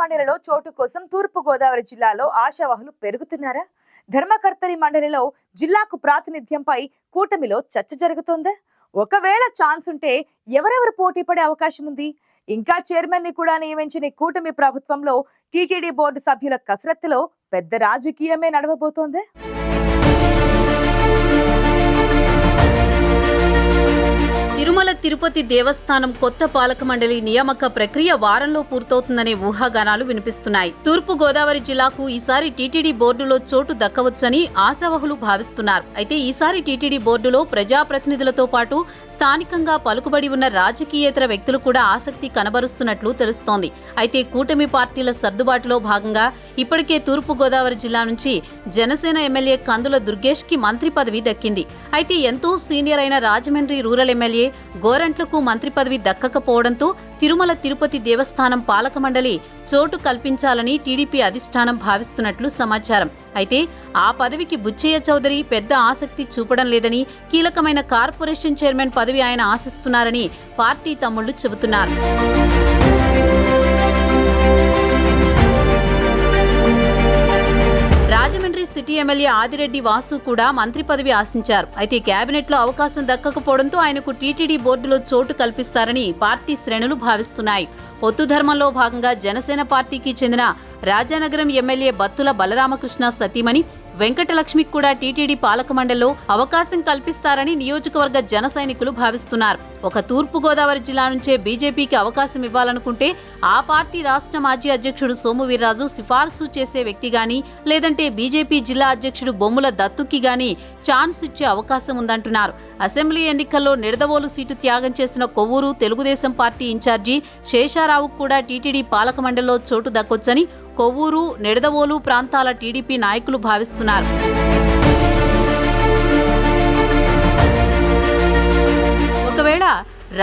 మండలిలో చోటు కోసం తూర్పు గోదావరి జిల్లాలో ఆశావహులు పెరుగుతున్నారా? ధర్మకర్తరి మండలిలో జిల్లాకు ప్రాతినిధ్యంపై కూటమిలో చర్చ జరుగుతోందా? ఒకవేళ ఛాన్స్ ఉంటే ఎవరెవరు పోటీ పడే అవకాశం ఉంది? ఇంకా చైర్మన్ని కూడా నియమించిన కూటమి ప్రభుత్వంలో టీటీడీ బోర్డు సభ్యుల కసరత్తులో పెద్ద రాజకీయమే నడవబోతోంది. తిరుమల తిరుపతి దేవస్థానం కొత్త పాలక మండలి నియామక ప్రక్రియ వారంలో పూర్తవుతుందనే ఊహాగానాలు వినిపిస్తున్నాయి. తూర్పు గోదావరి జిల్లాకు ఈసారి టీటీడీ బోర్డులో చోటు దక్కవచ్చని ఆశావహులు భావిస్తున్నారు. అయితే ఈసారి టీటీడీ బోర్డులో ప్రజాప్రతినిధులతో పాటు స్థానికంగా పలుకుబడి ఉన్న రాజకీయేతర వ్యక్తులు కూడా ఆసక్తి కనబరుస్తున్నట్లు తెలుస్తోంది. అయితే కూటమి పార్టీల సర్దుబాటులో భాగంగా ఇప్పటికే తూర్పు గోదావరి జిల్లా నుంచి జనసేన ఎమ్మెల్యే కందుల దుర్గేష్కి మంత్రి పదవి దక్కింది. అయితే ఎంతో సీనియర్ అయిన రాజమండ్రి రూరల్ ఎమ్మెల్యే గోరంట్లకు మంత్రి పదవి దక్కకపోవడంతో తిరుమల తిరుపతి దేవస్థానం పాలక మండలి చోటు కల్పించాలని టీడీపీ అధిష్టానం భావిస్తున్నట్లు సమాచారం. అయితే ఆ పదవికి బుచ్చయ్య చౌదరి పెద్ద ఆసక్తి చూపడం లేదని కీలకమైన కార్పొరేషన్ చైర్మన్ పదవి ఆయన ఆశిస్తున్నారని పార్టీ తమ్ముళ్ళు చెబుతున్నారు. సిటీ ఎమ్మెల్యే ఆదిరెడ్డి వాసు కూడా మంత్రి పదవి ఆశించారు. అయితే కేబినెట్లో అవకాశం దక్కకపోవడంతో ఆయనకు టీటీడీ బోర్డులో చోటు కల్పిస్తారని పార్టీ శ్రేణులు భావిస్తున్నాయి. పొత్తు ధర్మంలో భాగంగా జనసేన పార్టీకి చెందిన రాజానగరం ఎమ్మెల్యే బత్తుల బలరామకృష్ణ సతీమణి వెంకటలక్ష్మికి కూడా టీటీడీ పాలక మండలిలో అవకాశం కల్పిస్తారని నియోజకవర్గ జన సైనికులు భావిస్తున్నారు. ఒక తూర్పు గోదావరి జిల్లా నుంచే బీజేపీకి అవకాశం ఇవ్వాలనుకుంటే ఆ పార్టీ రాష్ట్ర మాజీ అధ్యక్షుడు సోము వీర్రాజు సిఫార్సు చేసే వ్యక్తి గాని లేదంటే బీజేపీ జిల్లా అధ్యక్షుడు బొమ్ముల దత్తుకి గాని ఛాన్స్ ఇచ్చే అవకాశం ఉందంటున్నారు. అసెంబ్లీ ఎన్నికల్లో నిడదవోలు సీటు త్యాగం చేసిన కొవ్వూరు తెలుగుదేశం పార్టీ ఇన్ఛార్జి శేషారావుకు కూడా టీటీడీ పాలక మండలిలో చోటు దక్కొచ్చని కొవ్వూరు నిడదవోలు ప్రాంతాల టీడీపీ నాయకులు భావిస్తున్నారు. ఒకవేళ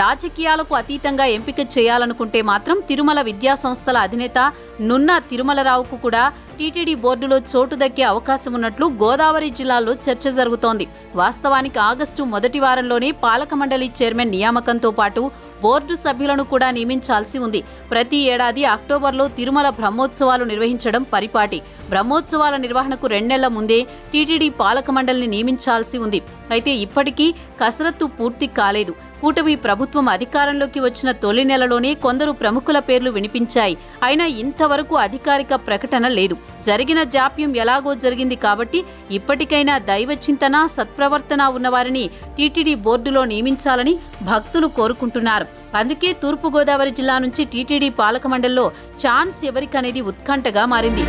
రాజకీయాలకు అతీతంగా ఎంపిక చేయాలనుకుంటే మాత్రం తిరుమల విద్యా సంస్థల అధినేత నున్న తిరుమలరావుకు కూడా టీటీడీ బోర్డులో చోటు దక్కే అవకాశం ఉన్నట్లు గోదావరి జిల్లాలో చర్చ జరుగుతోంది. వాస్తవానికి ఆగస్టు మొదటి వారంలోనే పాలక మండలి చైర్మన్ నియామకంతో పాటు బోర్డు సభ్యులను కూడా నియమించాల్సి ఉంది. ప్రతి ఏడాది అక్టోబర్లో తిరుమల బ్రహ్మోత్సవాలు నిర్వహించడం పరిపాటి. బ్రహ్మోత్సవాల నిర్వహణకు రెండేళ్ళ ముందే టీటీడీ పాలక మండలిని నియమించాల్సి ఉంది. అయితే ఇప్పటికీ కసరత్తు పూర్తి కాలేదు. కూటమి ప్రభుత్వం అధికారంలోకి వచ్చిన తొలి నెలలోనే కొందరు ప్రముఖుల పేర్లు వినిపించాయి. అయినా ఇంతవరకు అధికారిక ప్రకటన లేదు. జరిగిన జాప్యం ఎలాగో జరిగింది కాబట్టి ఇప్పటికైనా దైవ చింతన సత్ప్రవర్తన ఉన్నవారిని టీటీడీ బోర్డులో నియమించాలని భక్తులు కోరుకుంటున్నారు. అందుకే తూర్పుగోదావరి జిల్లా నుంచి టీటీడీ పాలక మండలిలో ఛాన్స్ ఎవరికనేది ఉత్కంఠగా మారింది.